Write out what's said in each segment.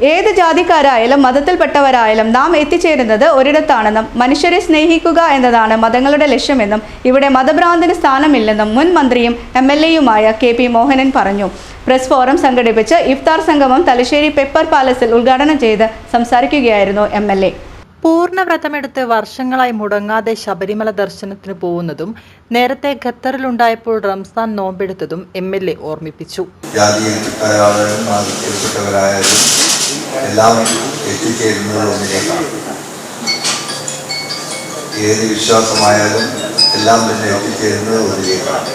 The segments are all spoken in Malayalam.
ഏത് ജാതിക്കാരായാലും മതത്തിൽപ്പെട്ടവരായാലും നാം എത്തിച്ചേരുന്നത് ഒരിടത്താണെന്നും മനുഷ്യരെ സ്നേഹിക്കുക എന്നതാണ് മതങ്ങളുടെ ലക്ഷ്യമെന്നും ഇവിടെ മതഭ്രാന്തിന് സ്ഥാനമില്ലെന്നും മുൻ മന്ത്രിയും എം എൽ എയുമായ കെ പി മോഹനൻ പറഞ്ഞു. പ്രസ് ഫോറം സംഘടിപ്പിച്ച് ഇഫ്താർ സംഗമം തലശ്ശേരി പെപ്പർ പാലസിൽ ഉദ്ഘാടനം ചെയ്ത് സംസാരിക്കുകയായിരുന്നു എം എൽ എ. പൂർണവ്രതമെടുത്ത് വർഷങ്ങളായി മുടങ്ങാതെ ശബരിമല ദർശനത്തിന് പോകുന്നതും നേരത്തെ ഖത്തറിലുണ്ടായപ്പോൾ റംസാൻ നോമ്പെടുത്തതും എം എൽ എ ഓർമ്മിപ്പിച്ചു. ജാതിയിൽപ്പെട്ടവരായാലും മതത്തിൽപ്പെട്ടവരായാലും എല്ലാം എത്തിച്ചേരുന്നത് ഒന്നിലേക്കാണ് ഏത് വിശ്വാസമായാലും എല്ലാം തന്നെ എത്തിച്ചേരുന്നത് ഒന്നിലേക്കാണ്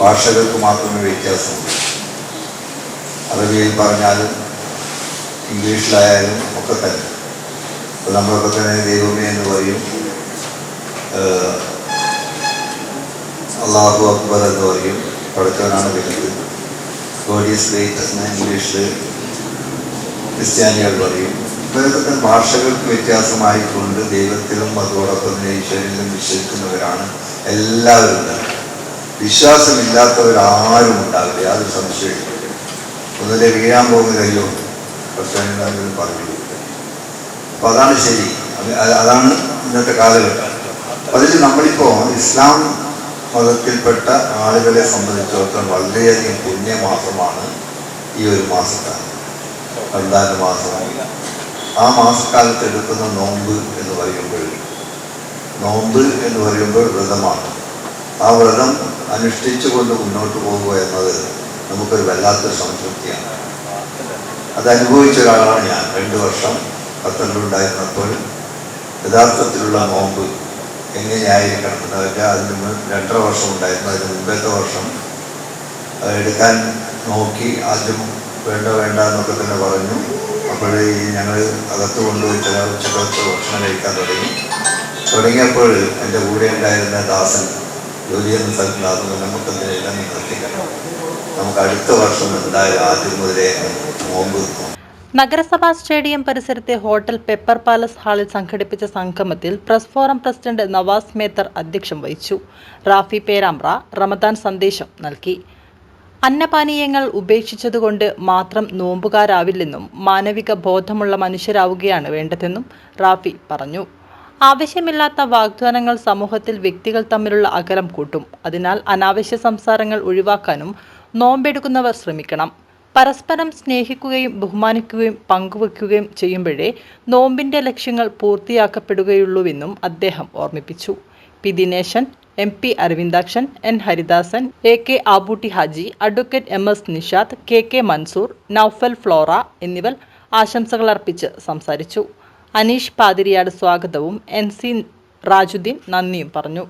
ഭാഷകൾക്ക് മാത്രമേ വ്യത്യാസമുള്ളൂ. അറബിയിൽ പറഞ്ഞാലും ഇംഗ്ലീഷിലായാലും ഒക്കെ തന്നെ. അപ്പോൾ നമ്മളൊക്കെ തന്നെ ദൈവമേ എന്ന് പറയും. അള്ളാഹു അക്ബർ എന്ന് പറയും. പടച്ചവനാണ് വരുന്നത് ഗോഡ് ഈസ് ഇംഗ്ലീഷിൽ ക്രിസ്ത്യാനികൾ പറയും വേറെ ഭാഷകൾക്ക് വ്യത്യാസമായിക്കൊണ്ട് ദൈവത്തിലും അതോടൊപ്പം ഈശ്വരനിലും വിശ്വസിക്കുന്നവരാണ് എല്ലാവരും വിശ്വാസമില്ലാത്തവരാരും ഉണ്ടാവില്ല. യാതൊരു സംശയമില്ല ഒന്നിലെ വീഴാൻ പോകുന്ന പ്രശ്നങ്ങളും പറഞ്ഞു അപ്പൊ അതാണ് ശരി. അത് അത് അതാണ് ഇന്നത്തെ കാലഘട്ടം. അതിൽ നമ്മളിപ്പോ ഇസ്ലാം മതത്തിൽപ്പെട്ട ആളുകളെ സംബന്ധിച്ചിടത്തോളം വളരെയധികം പുണ്യമാസമാണ് ഈ ഒരു മാസക്കാലം റംദാൻ മാസം ആ മാസക്കാലത്ത് എടുക്കുന്ന നോമ്പ് എന്ന് പറയുമ്പോൾ നോമ്പ് എന്ന് പറയുമ്പോൾ വ്രതമാണ്. ആ വ്രതം അനുഷ്ഠിച്ചുകൊണ്ട് മുന്നോട്ട് പോകുക എന്നത് നമുക്കൊരു വല്ലാത്തൊരു സംതൃപ്തിയാണ്. അത് അനുഭവിച്ച ഒരാളാണ് ഞാൻ. രണ്ട് വർഷം ഖത്തറിലുണ്ടായിരുന്നപ്പോൾ യഥാർത്ഥത്തിലുള്ള നോമ്പ് എങ്ങനെയായിരിക്കണം എന്ന് വെച്ചാൽ അതിന് രണ്ടര വർഷം ഉണ്ടായിരുന്നു. അതിന് മുമ്പത്തെ വർഷം എടുക്കാൻ നോക്കി ആദ്യം വേണ്ട വേണ്ട എന്നൊക്കെ തന്നെ പറഞ്ഞു. അപ്പോൾ ഈ ഞങ്ങൾ അകത്ത് കൊണ്ടുപോയി ചില ഉച്ചക്കത്ത് ഭക്ഷണം കഴിക്കാൻ തുടങ്ങി. തുടങ്ങിയപ്പോൾ എന്റെ കൂടെ ഉണ്ടായിരുന്ന ദാസൻ ജോലി എന്ന സ്ഥലത്ത് അത് നമുക്കെന്തിനെല്ലാം നിർത്തിക്കണം നമുക്ക് അടുത്ത വർഷം എന്തായാലും ആദ്യം മുതലേ നോമ്പ് നഗരസഭാ സ്റ്റേഡിയം പരിസരത്തെ ഹോട്ടൽ പെപ്പർ പാലസ് ഹാളിൽ സംഘടിപ്പിച്ച സംഗമത്തിൽ press forum president Navas Methar അധ്യക്ഷം വഹിച്ചു. റാഫി പേരാമ്പ്ര റമദാൻ സന്ദേശം നൽകി. അന്നപാനീയങ്ങൾ ഉപേക്ഷിച്ചതുകൊണ്ട് മാത്രം നോമ്പുകാരാവില്ലെന്നും മാനവിക ബോധമുള്ള മനുഷ്യരാവുകയാണ് വേണ്ടതെന്നും റാഫി പറഞ്ഞു. ആവശ്യമില്ലാത്ത വാഗ്ദാനങ്ങൾ സമൂഹത്തിൽ വ്യക്തികൾ തമ്മിലുള്ള അകലം കൂട്ടും. അതിനാൽ അനാവശ്യ സംസാരങ്ങൾ ഒഴിവാക്കാനും നോമ്പെടുക്കുന്നവർ ശ്രമിക്കണം. പരസ്പരം സ്നേഹിക്കുകയും ബഹുമാനിക്കുകയും പങ്കുവെക്കുകയും ചെയ്യുമ്പോഴേ നോമ്പിന്റെ ലക്ഷ്യങ്ങൾ പൂർത്തിയാക്കപ്പെടുകയുള്ളൂവെന്നും അദ്ദേഹം ഓർമ്മിപ്പിച്ചു. P. Dineshan M P Aravindakshan N Haridasan A K Abootty Haji advocate M S Nishad K K Mansoor Noufal Flora എന്നിവർ ആശംസകൾ അർപ്പിച്ച് സംസാരിച്ചു. അനീഷ് പാതിരിയാട് സ്വാഗതവും എൻ സി റാജുദ്ദീൻ നന്ദിയും പറഞ്ഞു.